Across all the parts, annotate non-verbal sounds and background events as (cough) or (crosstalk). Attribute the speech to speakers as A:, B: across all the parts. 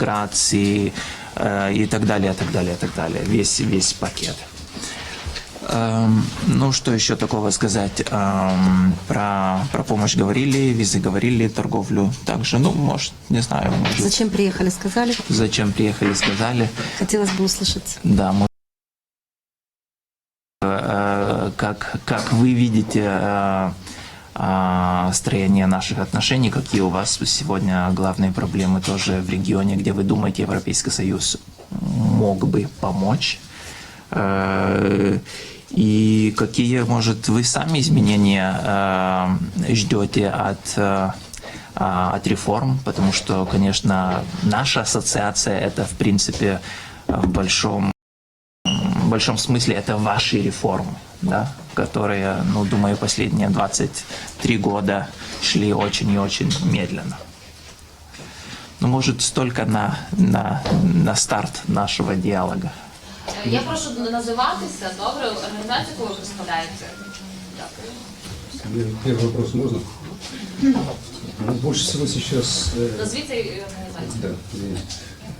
A: миграции э, и так далее, так далее, так далее. Весь, весь пакет. Эм, ну, что еще такого сказать? Эм, про, про помощь говорили, визы говорили, торговлю также. Ну, может, не знаю. Может,
B: Зачем приехали, сказали?
A: зачем приехали, сказали.
B: Хотелось бы услышать.
A: Да, может, э, как, как вы видите э, строение наших отношений, какие у вас сегодня главные проблемы тоже в регионе, где вы думаете, Европейский Союз мог бы помочь? Э, И какие, может, вы сами изменения э, ждете от, э, а, от реформ? Потому что, конечно, наша ассоциация это, в принципе, в большом большом смысле это ваши реформы, да, которые, ну, думаю, последние 23 года шли очень и очень медленно. Ну, может, столько на, на, на старт нашего диалога.
C: Я прошу називатися, добре, організацію, яку ви представляєте. Дякую.
D: Первый вопрос можно? Ну, больше всего сейчас э,
C: Назвіться і організацію.
D: да, э,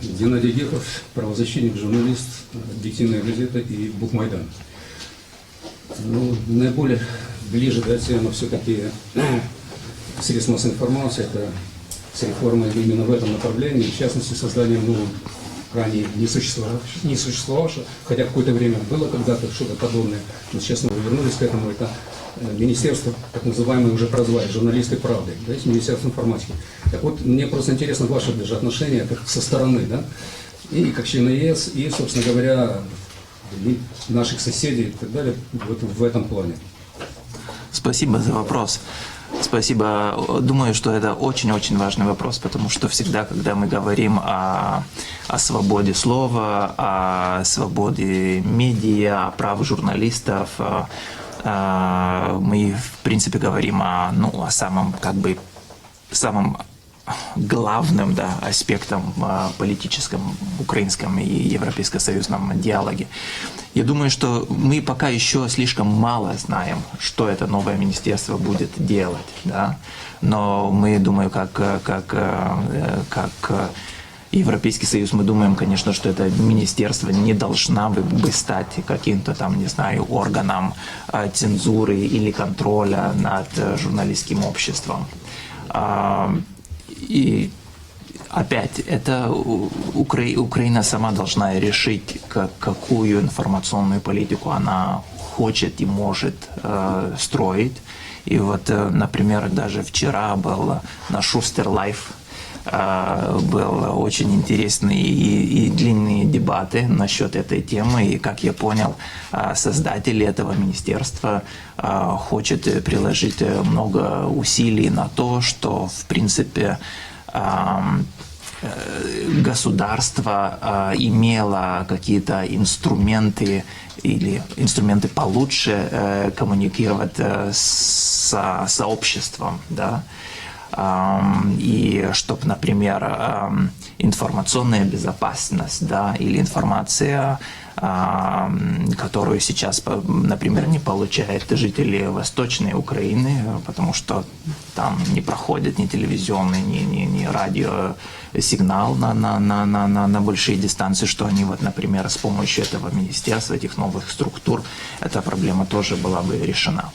D: Геннадий Гехов, правозащитник, журналист, объективная газета и Букмайдан. Ну, наиболее ближе да, тема все-таки средств массовой информации, это с реформой именно в этом направлении, в частности, созданием ну, ранее не существовавшего, не существовавшего, хотя какое-то время было когда-то что-то подобное, но сейчас мы вернулись к этому, это министерство, так называемое уже прозвали, журналисты правды, да, есть министерство информатики. Так вот, мне просто интересно ваше даже отношение как со стороны, да, и как члена ЕС, и, собственно говоря, и наших соседей и так далее вот в этом плане.
A: Спасибо за вопрос. Спасибо. Думаю, что это очень-очень важный вопрос, потому что всегда, когда мы говорим о, о свободе слова, о свободе медиа, о правах журналистов, э, э, мы, в принципе, говорим о, ну, о самом, как бы, самом главным да, аспектом э, политическом украинском и европейско-союзном диалоге. Я думаю, что мы пока еще слишком мало знаем, что это новое министерство будет делать. Да? Но мы, думаю, как, как, э, как э, Европейский Союз, мы думаем, конечно, что это министерство не должна бы стать каким-то там, не знаю, органом э, цензуры или контроля над э, журналистским обществом. А, И опять, это Укра- Украина сама должна решить, как, какую информационную политику она хочет и может э, строить. И вот, э, например, даже вчера был на Шустер Лайф э, был очень интересные и, и длинные дебаты насчет этой темы. И, как я понял, э, создатели этого министерства э, хочет приложить много усилий на то, что, в принципе, э, государство имело какие-то инструменты или инструменты получше э, коммуникировать э, со сообществом, да, и чтобы, например, информационная безопасность, да, или информация, которую сейчас, например, не получают жители Восточной Украины, потому что там не проходит ни телевизионный, ни, ни, ни радиосигнал на, на, на, на, на, на большие дистанции, что они, вот, например, с помощью этого министерства, этих новых структур, эта проблема тоже была бы решена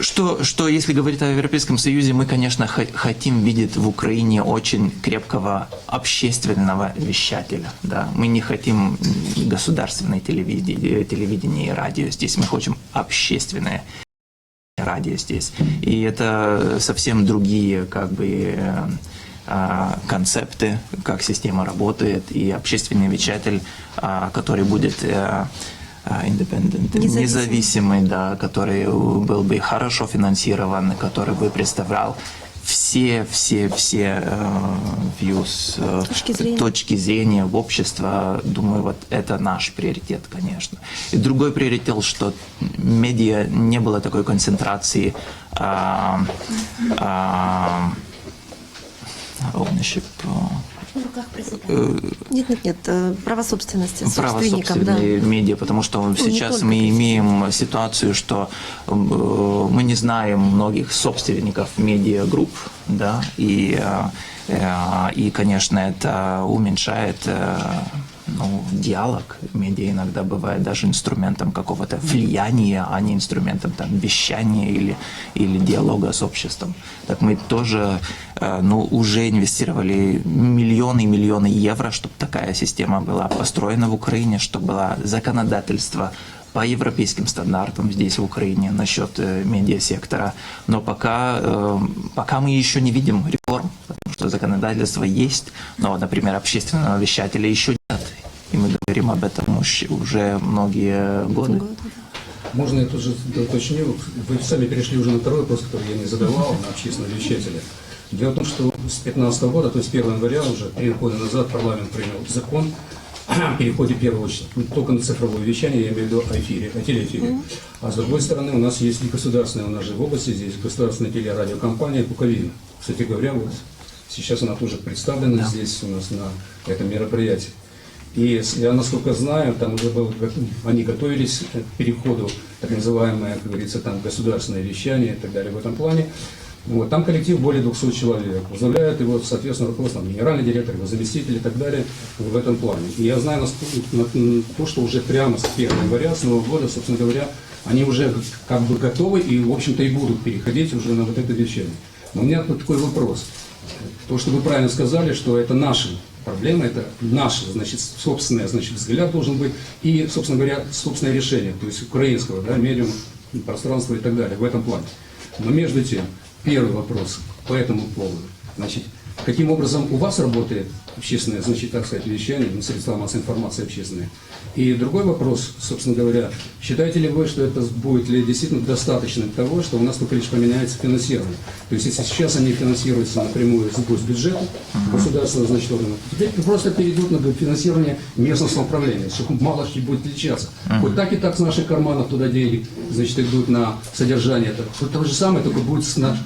A: что, что если говорить о Европейском Союзе, мы, конечно, хо- хотим видеть в Украине очень крепкого общественного вещателя. Да? Мы не хотим государственное телевидение, телевидение и радио здесь, мы хотим общественное радио здесь. И это совсем другие как бы э, а, концепты, как система работает, и общественный вещатель, а, который будет э, independent,
B: Независимый.
A: независимый, да, который был бы хорошо финансирован, который бы представлял все, все, все э, views, э,
B: Точки зрения.
A: точки зрения в общество, думаю, вот это наш приоритет, конечно. И другой приоритет, что медиа не было такой концентрации а, а, ownership, а,
B: В руках президента. Нет, нет, нет. э, Право собственности
A: право
B: собственникам, да.
A: медиа, потому что
B: не
A: сейчас мы имеем ситуацию, что э, мы не знаем многих собственников медиагрупп, да, и э, И, конечно, это уменьшает ну, диалог. Медиа иногда бывает даже инструментом какого-то влияния, а не инструментом там, вещания или, или диалога с обществом. Так мы тоже э, ну, уже инвестировали миллионы и миллионы евро, чтобы такая система была построена в Украине, чтобы было законодательство по европейским стандартам здесь, в Украине, насчет э, медиасектора. Но пока, э, пока мы еще не видим реформ, что законодательство есть, но, например, общественного вещателя еще нет. И мы говорим об этом уж- уже многие годы.
D: Можно я тоже уточню? Вы сами перешли уже на второй вопрос, который я не задавал, на общественного вещателя. Дело в том, что с 2015 года, то есть 1 января уже, три года назад парламент принял закон о переходе первого ну, только на цифровое вещание, я имею в виду о эфире, о телеэфире. А с другой стороны, у нас есть и государственная, у нас же в области здесь государственная телерадиокомпания Буковина. Кстати говоря, вот сейчас она тоже представлена здесь у нас на этом мероприятии. И я, насколько знаю, там уже был, они готовились к переходу, так называемое, как говорится, там государственное вещание и так далее в этом плане. Вот, там коллектив более 200 человек. Возглавляет его, соответственно, руководство, там, генеральный директор, его заместитель и так далее в этом плане. И я знаю то, что уже прямо с 1 января, с Нового года, собственно говоря, они уже как бы готовы и, в общем-то, и будут переходить уже на вот это вещание. Но у меня тут такой вопрос. То, что вы правильно сказали, что это наши проблемы, это наш, значит, собственный, значит, взгляд должен быть и, собственно говоря, собственное решение, то есть украинского, да, медиума, пространства и так далее в этом плане. Но между тем, первый вопрос по этому поводу. Значит, каким образом у вас работает общественное, значит, так сказать, вещание, ну, средства массовой информации общественные? И другой вопрос, собственно говоря, считаете ли вы, что это будет ли действительно достаточно того, что у нас только лишь поменяется финансирование? То есть, если сейчас они финансируются напрямую из госбюджета, государственного, значит, органа, теперь просто перейдут на финансирование местного самоуправления, что мало что будет отличаться. Вот так и так с наших карманов туда деньги, значит, идут на содержание. То же самое, только будет с наш-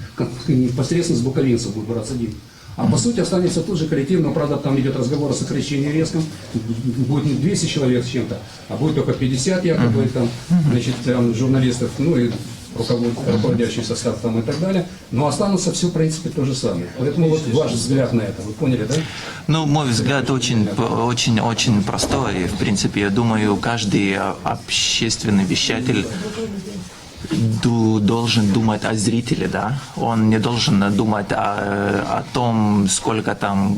D: непосредственно с буковинцев будет браться деньги. А по сути останется тот же коллектив, но правда там идет разговор о сокращении резком. Будет не 200 человек с чем-то, а будет только 50 якобы там, значит, там, журналистов, ну и руковод- руководящий состав там и так далее. Но останутся все, в принципе, то же самое. Поэтому вот ваш взгляд на это, вы поняли, да?
A: Ну, мой взгляд очень, очень, очень простой. В принципе, я думаю, каждый общественный вещатель должен думать о зрителе, да. Он не должен думать о, о том, сколько там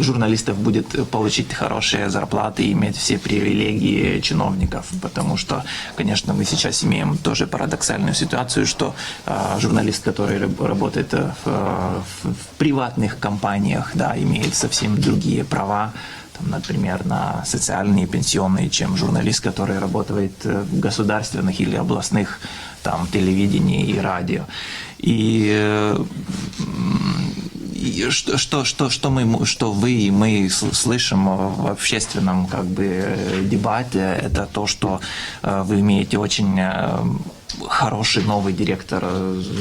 A: журналистов будет получить хорошие зарплаты и иметь все привилегии чиновников, потому что, конечно, мы сейчас имеем тоже парадоксальную ситуацию, что а, журналист, который раб- работает э, в, в- в приватных компаниях, да, имеет совсем другие права, например, на социальные, пенсионные, чем журналист, который работает э, в государственных или областных там, телевидении и радио. И, э, и что, что, что, что, мы, что вы и мы слышим в общественном как бы, э, дебате, это то, что э, вы имеете очень хороший новый директор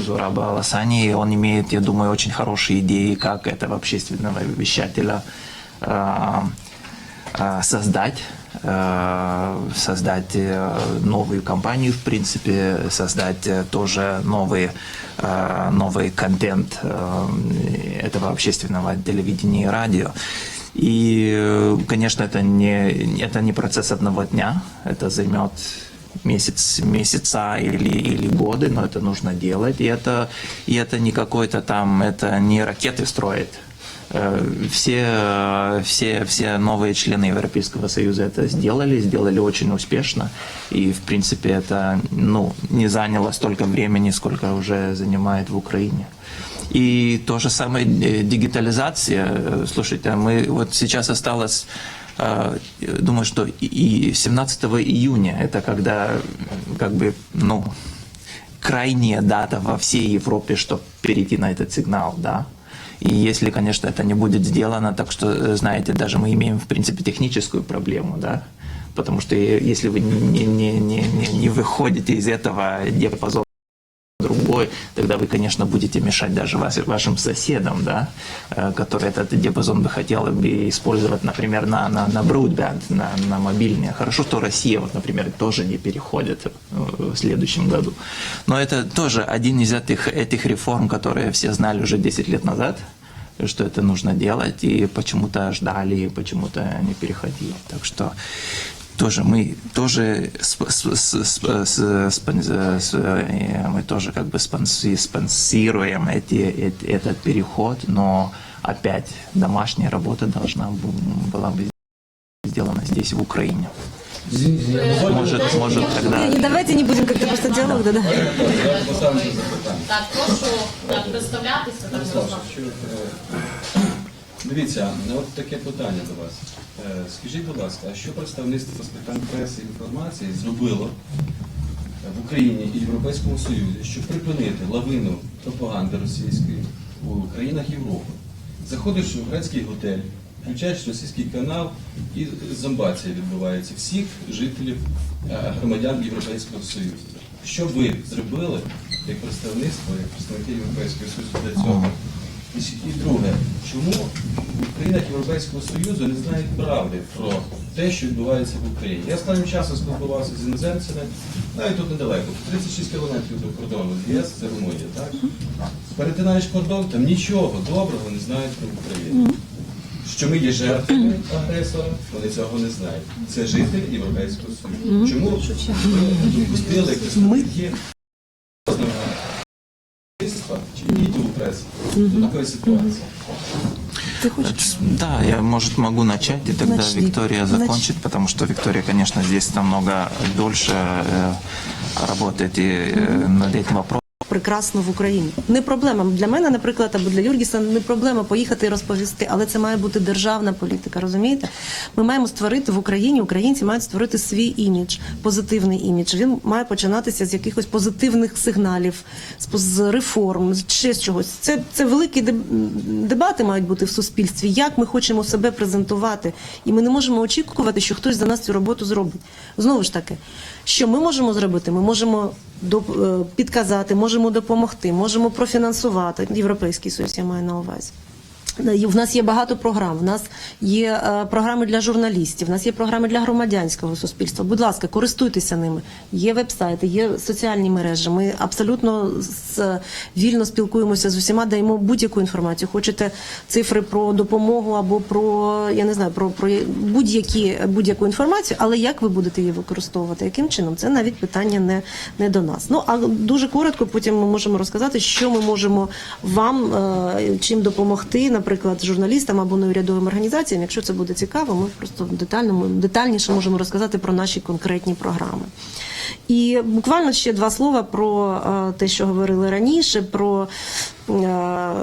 A: Зураба Аласани, он имеет, я думаю, очень хорошие идеи, как этого общественного вещателя создать, создать э, новую компанию, в принципе, создать э, тоже новый, э, новый контент э, этого общественного телевидения и радио. И, э, конечно, это не, это не процесс одного дня, это займет месяц, месяца или, или годы, но это нужно делать. И это, и это не какой-то там, это не ракеты строить. Э, Все, э, все, все новые члены Европейского Союза это сделали, сделали очень успешно. И, в принципе, это ну, не заняло столько времени, сколько уже занимает в Украине. И то же самое э, дигитализация. Слушайте, мы вот сейчас осталось думаю, что и 17 июня, это когда как бы, ну, крайняя дата во всей Европе, чтобы перейти на этот сигнал, да. И если, конечно, это не будет сделано, так что, э, знаете, даже мы имеем, в принципе, техническую проблему, да, потому что э, если вы не, не, не, не, не выходите из этого диапазона другой, тогда вы, конечно, будете мешать даже вас, вашим соседам, да, э, которые этот диапазон бы хотел бы использовать, например, на, на, на broadband, на, на мобильные. Хорошо, что Россия, вот, например, тоже не переходит э, в следующем году. Но это тоже один из этих, этих реформ, которые все знали уже 10 лет назад, что это нужно делать, и почему-то ждали, и почему-то не переходили. Так что тоже мы тоже сп- спон- мы тоже как бы спонси- спонсируем эти, эти- этот переход, но опять домашняя работа должна была быть сделана здесь в Украине. Может, может тогда
B: И давайте не будем как-то просто диалог, да, да.
C: Так, прошу так, представлятися.
E: Дивіться, от таке питання до вас. Е, Скажіть, будь ласка, а що представництво з питань преси і інформації зробило в Україні і Європейському Союзі, щоб припинити лавину пропаганди російської у країнах Європи? Заходиш в грецький готель, включаєш російський канал і зомбація відбувається всіх жителів е, громадян Європейського Союзу. Що ви зробили як представництво, як представники Європейського Союзу для цього? І друге, чому в країнах Європейського Союзу не знають правди про те, що відбувається в Україні? Я останнім часом спілкувався з іноземцями, навіть тут недалеко, 36 кілометрів до кордону з ЄС, це Румунія, так? Перетинаєш кордон, там нічого доброго не знають про Україну. Що ми є жертвами агресора, вони цього не знають. Це жителі Європейського Союзу. Чому ви допустили представники суспільства чи відділу преси до такої ситуації?
B: Ты хочешь?
A: Да, я, может, могу начать, и тогда
B: Начни.
A: Виктория
B: Начни.
A: закончит, потому что Виктория, конечно, здесь намного дольше э, работает и, э, над этим вопросом.
B: Прекрасно в Україні. Не проблема для мене, наприклад, або для Юргіса не проблема поїхати і розповісти, але це має бути державна політика. Розумієте? Ми маємо створити в Україні. Українці мають створити свій імідж, позитивний імідж. Він має починатися з якихось позитивних сигналів, з, реформ, ще з чогось. Це, це великі дебати мають бути в суспільстві. Як ми хочемо себе презентувати, і ми не можемо очікувати, що хтось за нас цю роботу зробить. Знову ж таки, що ми можемо зробити? Ми можемо доп- е, підказати, можемо допомогти, можемо профінансувати. Європейський союз я маю на увазі. І В нас є багато програм. В нас є е, програми для журналістів, в нас є програми для громадянського суспільства. Будь ласка, користуйтеся ними. Є веб-сайти, є соціальні мережі. Ми абсолютно вільно спілкуємося з усіма, даємо будь-яку інформацію. Хочете цифри про допомогу або про я не знаю про, про будь-які будь-яку інформацію, але як ви будете її використовувати? Яким чином? Це навіть питання не, не до нас. Ну а дуже коротко, потім ми можемо розказати, що ми можемо вам е, чим допомогти, наприклад, журналістам або неурядовим організаціям. Якщо це буде цікаво, ми просто детально детальніше можемо розказати про наші конкретні програми. І буквально ще два слова про е, те, що говорили раніше, про е,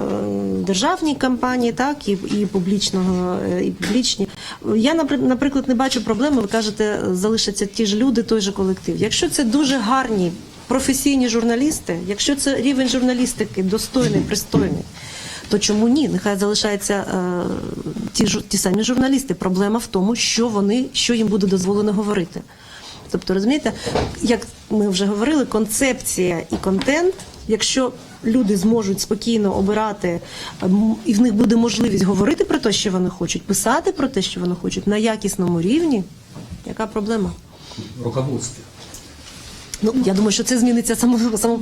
B: державні кампанії, так і, і публічного е, і публічні. Я наприклад не бачу проблеми. Ви кажете, залишаться ті ж люди, той же колектив. Якщо це дуже гарні професійні журналісти, якщо це рівень журналістики достойний, пристойний. То чому ні? Нехай залишаються е, ті жу- ті самі журналісти. Проблема в тому, що вони що їм буде дозволено говорити. Тобто, розумієте, як ми вже говорили, концепція і контент, якщо люди зможуть спокійно обирати, і в них буде можливість говорити про те, що вони хочуть, писати про те, що вони хочуть, на якісному рівні, яка проблема?
D: в руководстве.
B: Ну я думаю, що це зміниться само само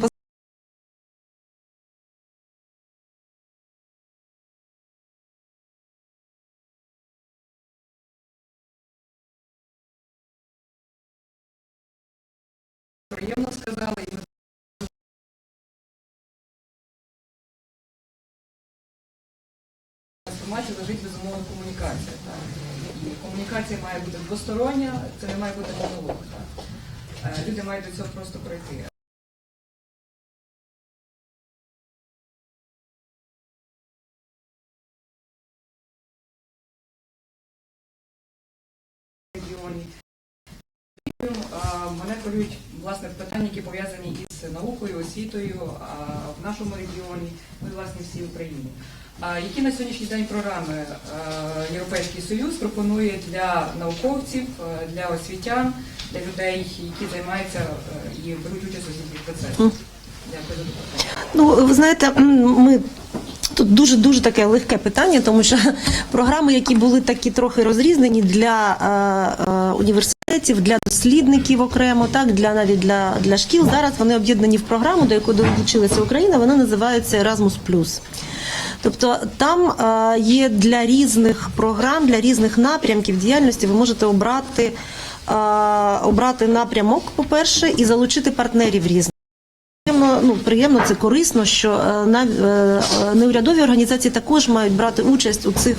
F: Інформація лежить безумовно комунікація. Так. І комунікація має бути двостороння, це не має бути монолог. Е, Люди мають до цього просто пройти. Мене хвилюють власне питання, які пов'язані із наукою, освітою в нашому регіоні, ну і власне всій Україні. Які на сьогоднішній день програми е, Європейський Союз пропонує для науковців, е, для освітян, для людей, які займаються е, і беруть участь у освітніх процесах? Дякую за запитання.
B: Ну, ви знаєте, ми тут дуже дуже таке легке питання, тому що (laughs) програми, які були такі трохи розрізнені для е, е, університетів, для дослідників окремо, так для навіть для, для шкіл. Зараз вони об'єднані в програму, до якої долучилася Україна. Вона називається Erasmus+. Тобто там е, є для різних програм, для різних напрямків діяльності ви можете обрати, е, обрати напрямок, по-перше, і залучити партнерів різних. Приємно, ну приємно, це корисно, що е, на е, неурядові організації також мають брати участь у цих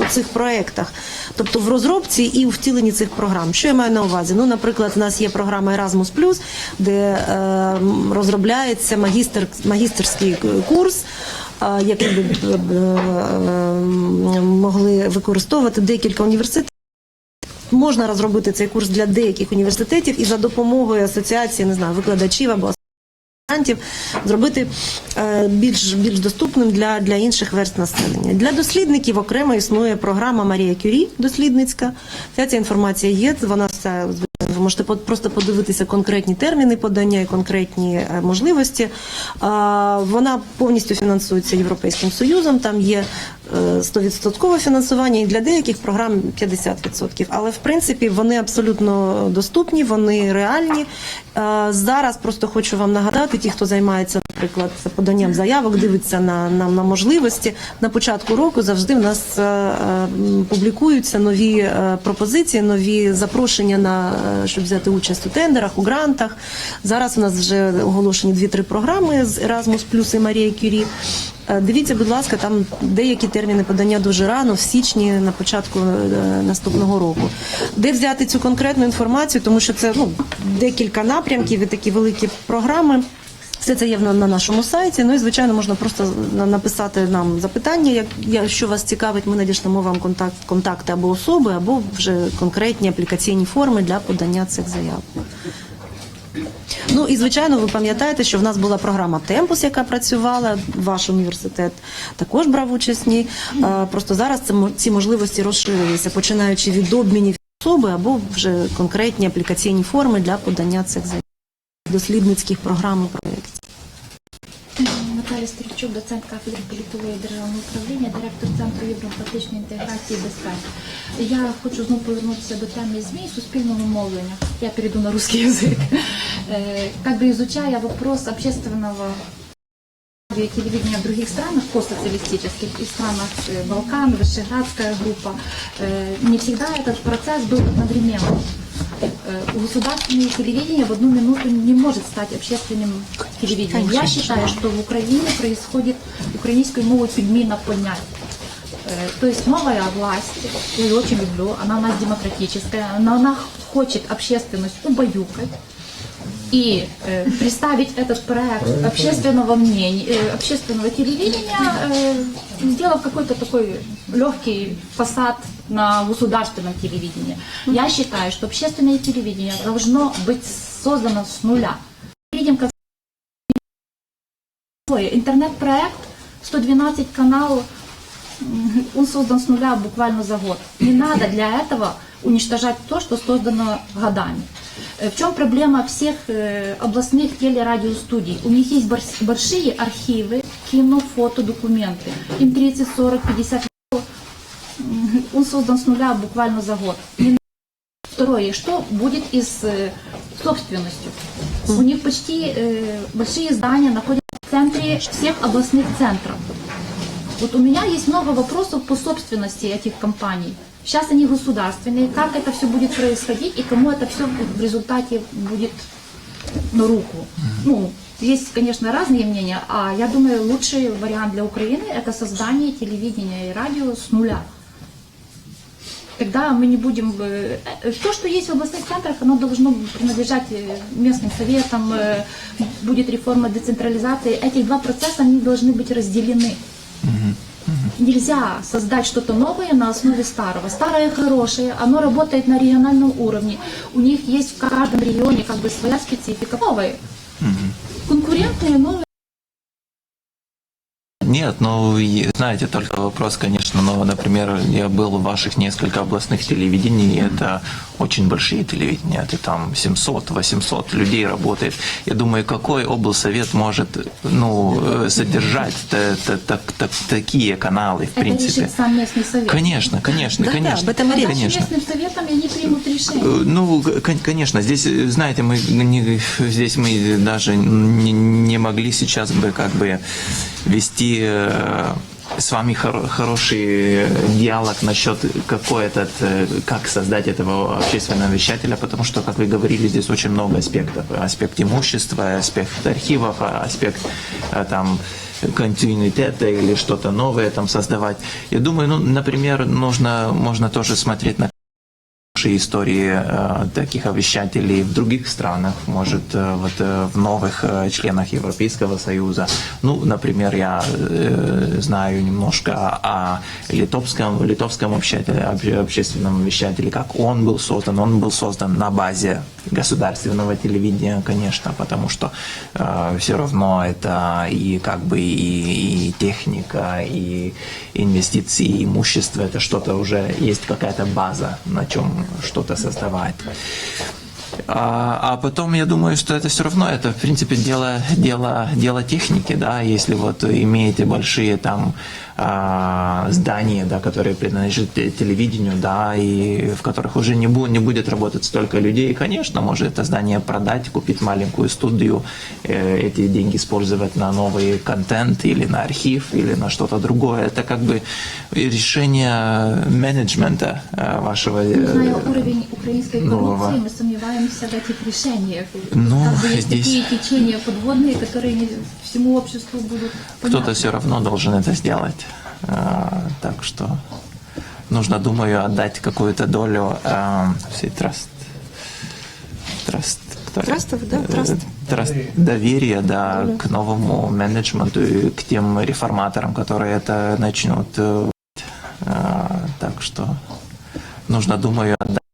B: у цих проектах, тобто в розробці і у втіленні цих програм. Що я маю на увазі? Ну, наприклад, у нас є програма Erasmus+, де е, розробляється магістр, магістерський курс. Який би е, могли використовувати декілька університетів. Можна розробити цей курс для деяких університетів і за допомогою асоціації, не знаю, викладачів або асистентів зробити е, більш більш доступним для, для інших верст населення. Для дослідників окремо існує програма Марія Кюрі дослідницька. Вся ця інформація є. Вона вся можете просто подивитися конкретні терміни подання і конкретні е, можливості. Вона повністю фінансується Європейським Союзом. Там є е, 100% фінансування і для деяких програм 50%. Але в принципі вони абсолютно доступні, вони реальні. Е, Зараз просто хочу вам нагадати, ті, хто займається, наприклад, поданням заявок, дивиться на, на, на можливості. На початку року завжди в нас е, е, публікуються нові е, пропозиції, нові запрошення на щоб взяти участь у тендерах, у грантах. Зараз у нас вже оголошені дві-три програми з Erasmus Plus і Марія Кюрі. Дивіться, будь ласка, там деякі терміни подання дуже рано, в січні, на початку наступного року. Де взяти цю конкретну інформацію, тому що це ну, декілька напрямків і такі великі програми. Все це є на, на нашому сайті. Ну і звичайно можна просто написати нам запитання. Як якщо вас цікавить, ми надішлемо вам контакт, контакти або особи, або вже конкретні аплікаційні форми для подання цих заяв. Ну і звичайно, ви пам'ятаєте, що в нас була програма Темпус, яка працювала. Ваш університет також брав участь в ній. Просто зараз ці можливості розширилися, починаючи від обмінів особи або вже конкретні аплікаційні форми для подання цих заяв дослідницьких програм і проєктів.
G: Наталя Стрічук, доцент кафедри політології державного управління, директор Центру євроатлантичної інтеграції і безпеки. Я хочу знову повернутися до теми ЗМІ и суспільного мовлення. Я перейду на русский язык. Э, Как бы изучая вопрос общественного радио и телевидения в других странах, постсоциалистических, и странах э, Балкан, Вышеградская группа, э, не всегда этот процесс был одновременным. Э, Государственное телевидение в одну минуту не может стать общественным телевидением. Я считаю, что в Украине происходит украинской мовой подмена понять. Э, То есть новая власть, я ее очень люблю, она у нас демократическая, но она хочет общественность убаюкать, и э, представить этот проект общественного мнения, э, общественного телевидения, э, сделав какой-то такой легкий фасад на государственном телевидении. Я считаю, что общественное телевидение должно быть создано с нуля. Видим, как интернет-проект, 112 каналов, он создан с нуля буквально за год. Не надо для этого уничтожать то, что создано годами. Э, В чем проблема всех э, областных телерадиостудий? У них есть борс- большие архивы, кино, фото, документы. Им 30, 40, 50 лет. М, Он создан с нуля буквально за год. Не Второе, что будет и с э, собственностью? У них почти э, большие здания находятся в центре всех областных центров. Вот у меня есть много вопросов по собственности этих компаний. Сейчас они государственные, как это все будет происходить и кому это все в результате будет на руку. Ну, есть, конечно, разные мнения, а я думаю, лучший вариант для Украины это создание телевидения и радио с нуля. Тогда мы не будем... э, э, То, что есть в областных центрах, оно должно принадлежать э, местным советам, будет реформа децентрализации. Эти два процесса, они должны быть разделены. Нельзя создать что-то новое на основе старого. Старое хорошее, оно работает на региональном уровне. У них есть в каждом регионе как бы своя специфика. Новые. Конкурентные, новые.
A: Нет, ну, знаете, только вопрос, конечно, но, например, я был в ваших несколько областных телевидений, и это очень большие телевидения, это там 700-800 людей работает. Я думаю, какой облсовет может, ну, э, содержать та- та- так- так- такие каналы, в
G: Это
A: принципе?
G: решит сам местный совет.
A: Конечно, конечно, конечно.
B: об этом и речь.
G: Задача
A: конечно.
G: местным советам, и они примут решение.
A: Э, Ну, кон- конечно, здесь, э, знаете, мы не, здесь мы даже не, не могли сейчас бы как бы вести э, с вами хоро- хороший диалог насчет какой этот, э, как создать этого общественного вещателя, потому что, как вы говорили, здесь очень много аспектов. Аспект имущества, аспект архивов, а аспект э, там континуитета или что-то новое там создавать. Я думаю, ну, например, нужно, можно тоже смотреть на истории э, таких овещателей в других странах, может, э, вот э, в новых э, членах Европейского Союза. Ну, например, я э, знаю немножко о литовском, литовском общателе, обще- общественном вещателе, как он был создан. Он был создан на базе государственного телевидения, конечно, потому что все равно это и как бы и, и техника, и инвестиции, и имущество, это что-то уже есть какая-то база, на чем что-то создавать. А, а потом я думаю, что это все равно, это в принципе дело, дело, дело техники, да, если вот имеете большие там здания, да, которые принадлежат те- телевидению, да, и в которых уже не, бу- не будет работать столько людей, конечно, может это здание продать, купить маленькую студию, э, эти деньги использовать на новый контент или на архив или на что-то другое. Это как бы решение менеджмента э, вашего. э,
G: Зная уровень украинской
A: Нового.
G: коррупции, мы сомневаемся в этих решениях.
A: Ну,
G: как бы есть
A: здесь-
G: такие течения подводные, которые не всему обществу будут
A: Кто-то все равно должен это сделать. А, так что нужно, думаю, отдать какую-то долю а, всей траст. Траст.
B: Трастов, да, траст.
A: траст доверия, да, к новому менеджменту и к тем реформаторам, которые это начнут. э, а, так что нужно, думаю, отдать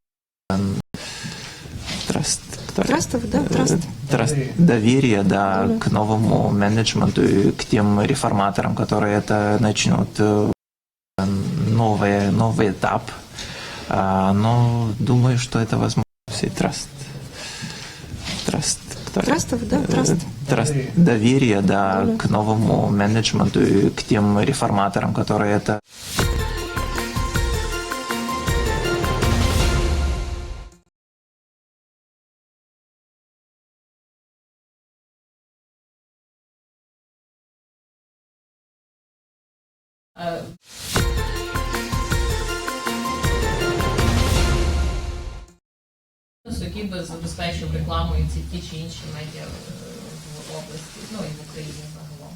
B: Трастов, да, траст.
A: траст доверия, да, к новому менеджменту и к тем реформаторам, которые это начнут э, новый, новый этап. А, но думаю, что это возможно. Все траст. Траст.
B: Трастов, да,
A: э,
B: траст.
A: траст доверия, да, к новому менеджменту и к тем реформаторам, которые это
C: який би забезпечив рекламою ці ті чи інші медіа е, в області, ну і в Україні загалом.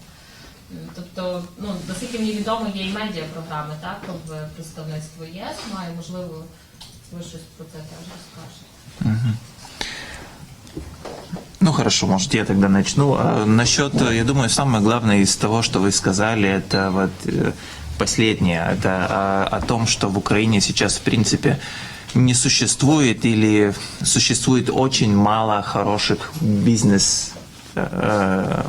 C: М, Тобто, ну наскільки мені відомо, є і медіапрограми, так в представництво ЄС має, можливо, ви щось про це теж розкажете.
A: Ну хорошо, может я тогда начну. А, Насчет, э, я думаю, самое главное из того, что вы сказали, это вот э, последнее, это а, о том, что в Украине сейчас в принципе не существует или существует очень мало хороших бизнес э,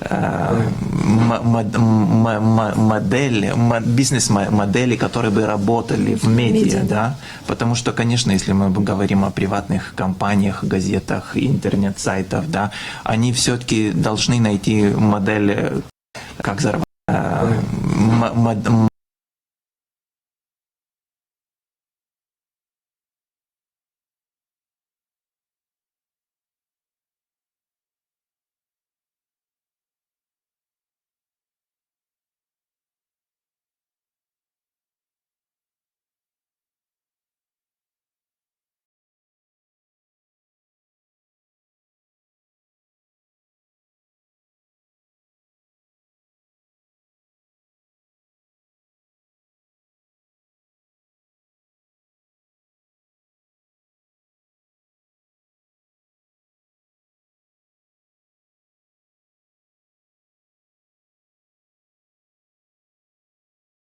A: э, м- модели, бизнес-модели, которые бы работали в медиа,
B: Медиа, да.
A: потому что, конечно, если мы говорим о приватных компаниях, газетах, интернет-сайтах, да, они все-таки должны найти модель, э, как э, м-